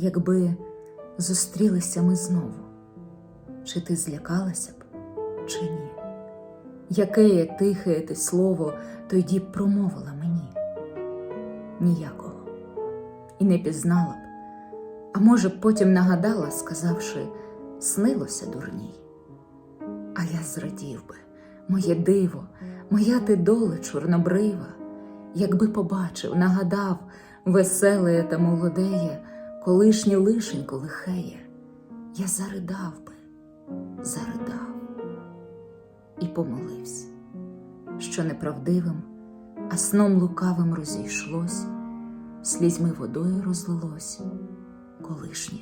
якби зустрілися ми знову, чи ти злякалася б, чи ні? Яке тихе ти слово тоді промовила мені? Ніякого. І не пізнала б, а може потім нагадала, сказавши, снилося дурній. А я зрадів би, моє диво, моя ти доле чорнобрива, якби побачив, нагадав веселеє та молодеє, колишнє лишенько лихеє, я заридав би, заридав і помолився, що неправдивим, а сном лукавим розійшлось, слізьми водою розлилось, колишнє.